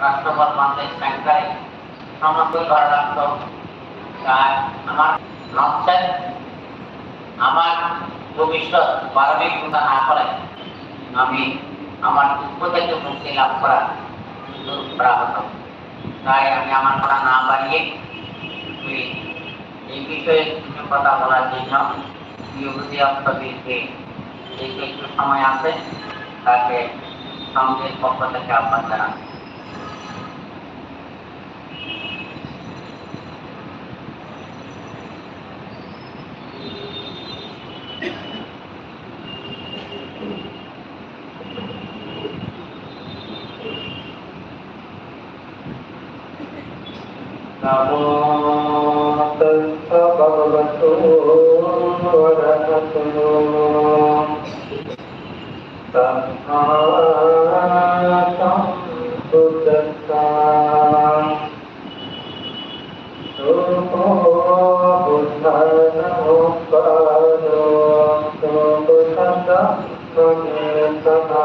মানুষের সংখ্যায় সমস্তই করা রাখত তাই আমার নকশায় আমার ভবিষ্যৎ পারমিক চিন্তা না করে, আমি আমার দুঃখ মুক্তি লাভ করা করা হতো তাই আমি আমার কথা না বাড়িয়ে এই বিষয়ে কিছু কথা বলার জন্য অন্তবীরকে যে একটু সময় আছে, তাকে সঙ্গের পক্ষ থেকে আহ্বান জানান namo tassa bhagavato arahato samma sambuddhassa namo buddhaya namo bhagavato sambuddhassa sambuddhassa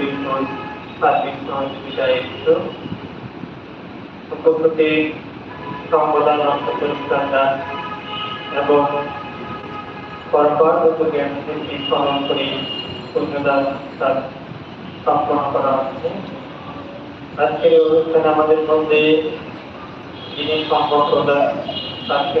বিষয় সার্বিক সহযোগিতা আয়োজিত উপস্থিত সংবাদ নক্ষত্র এবং পরপর জ্ঞানকে স্মরণ করে পুণ্যদান তার স্থাপনা করা হচ্ছে আজকের অনুষ্ঠানে আমাদের মধ্যে যিনি সম্পদ প্রদান তাকে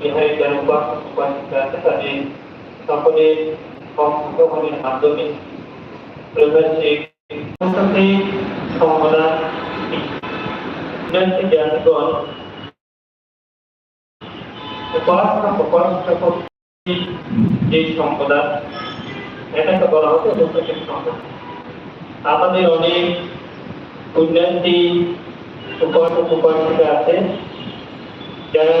বিপুল সার্বিক সহযোগিতায় ওনার বিহারী যারা উপাসক উপাসিকা আছে তাদের সকলের অংশগ্রহণের মাধ্যমে প্রবাসিক সমাধান জ্ঞানগণ উপাসনা উপাসনা যে সম্পদা এটাকে বলা হতো লোকের সম্পদ আমাদের অনেক পুণ্যান্তি উপাসক উপাসিকা আছে যারা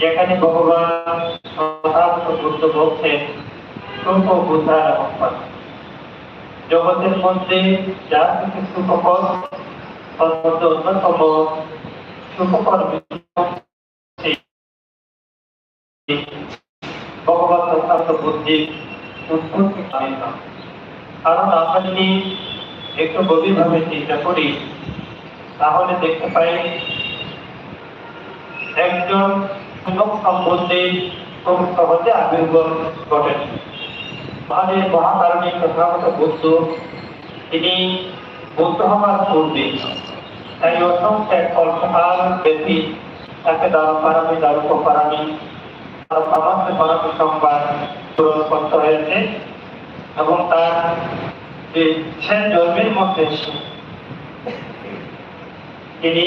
যেখানে ভগবান সুখ জগতের মধ্যে যা কিছু সুখকর অন্যতম সুখকর ভগবান বুদ্ধির উৎপত্তি কারণ কারণ আমরা যদি একটু গভীরভাবে চিন্তা করি, তাহলে দেখতে পাই একজন যুবক সম্বন্ধে খুব সহজে আবির্ভাব ঘটেন। আমাদের মহাকারণী প্রথাগত বুদ্ধ তিনি বুদ্ধ হওয়ার পূর্বে তাই অসংখ্য এক কল্পকাল ব্যাপী তাকে দারু পারামি দারুক পারামি তার সমাজে পারামি সংবাদ পূরণ করতে হয়েছে এবং তার যে ছেন জন্মের মধ্যে তিনি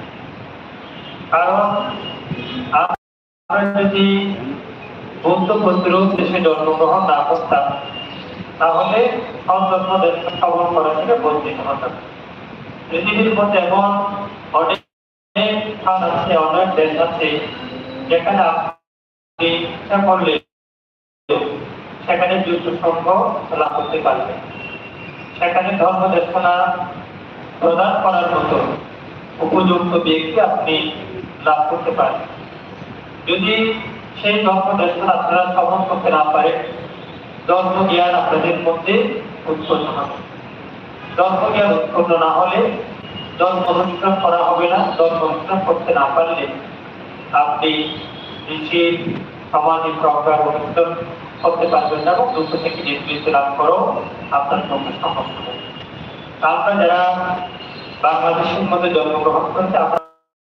কারণ আমরা যদি বৌদ্ধ প্রতিরোধ দেশে জন্মগ্রহণ না করতাম তাহলে সন্তর্প দেশ শ্রবণ করা থেকে বঞ্চিত হতাম পৃথিবীর মধ্যে এমন অনেক স্থান আছে অনেক দেশ আছে যেখানে আপনি ইচ্ছা করলে সেখানে যুদ্ধ সংঘ লাভ করতে পারবেন সেখানে ধর্ম দেশনা প্রদান করার মতো উপযুক্ত ব্যক্তি আপনি লাভ করতে পারেন যদি সেই ধর্ম দেশনা আপনারা শ্রবণ করতে না পারেন ধর্ম জ্ঞান আপনাদের মধ্যে উৎপন্ন হবে। ধর্ম জ্ঞান উৎপন্ন না হলে ধর্ম অনুষ্ঠিত করা হবে না ধর্ম অনুষ্ঠিত করতে না পারলে আপনি নিজের সামাজিক প্রজ্ঞার অনুষ্ঠিত করতে পারবেন না এবং দুঃখ থেকে নিবৃত্তি লাভ করো আপনার পক্ষে সম্ভব হবে। আমরা যারা বাংলাদেশের মধ্যে জন্মগ্রহণ করেছে, আপনার